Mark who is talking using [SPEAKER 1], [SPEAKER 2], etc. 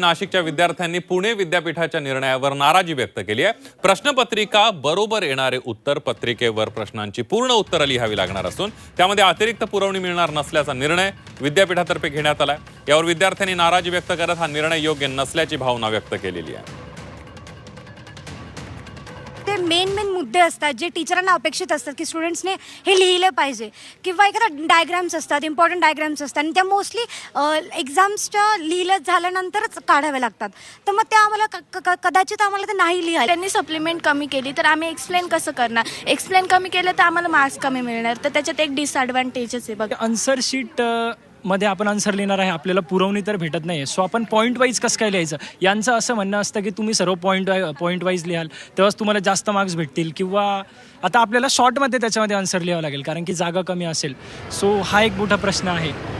[SPEAKER 1] नाशिकच्या विद्यार्थ्यांनी पुणे विद्यापीठाच्या निर्णयावर नाराजी व्यक्त केली आहे. प्रश्नपत्रिका बरोबर येणारे उत्तर पत्रिकेवर प्रश्नांची पूर्ण उत्तरं लिहावी लागणार असून त्यामध्ये अतिरिक्त पुरवणी मिळणार नसल्याचा निर्णय विद्यापीठातर्फे घेण्यात आलाय. यावर विद्यार्थ्यांनी नाराजी व्यक्त करत हा निर्णय योग्य नसल्याची भावना व्यक्त केलेली आहे.
[SPEAKER 2] ते मेन मेन मुद्दे असतात जे टीचरांना अपेक्षित असतात की स्टुडंट्सने हे लिहिलं पाहिजे. किंवा एखादा डायग्राम्स असतात इम्पॉर्टंट डायग्राम्स असतात आणि त्या मोस्टली एक्झाम्सच्या लिहिलं झाल्यानंतरच काढाव्या लागतात. तर मग त्या आम्हाला कदाचित आम्हाला ते नाही लिहायला.
[SPEAKER 3] त्यांनी सप्लिमेंट कमी केली तर आम्ही एक्सप्लेन कसं करणार? एक्सप्लेन कमी केलं तर आम्हाला मार्क्स कमी मिळणार. तर त्याच्यात एक डिसएडव्हान्टेजच आहे बघा.
[SPEAKER 4] आन्सर शीट मध्ये आपण आन्सर लिहिणार आहे. आपल्याला पुरवणी तर भेटत नाही सो आपण पॉईंट वाईज कसं काय लिहायचं? यांचं असं म्हणणं असतं की तुम्ही सर्व पॉईंट पॉईंट वाईज लिहाल. तेव्हाच तुम्हाला जास्त मार्क्स भेटतील. किंवा आता आपल्याला शॉर्टमध्ये त्याच्यामध्ये आन्सर लिहावं लागेल कारण की जागा कमी असेल. सो हा एक मोठा प्रश्न आहे.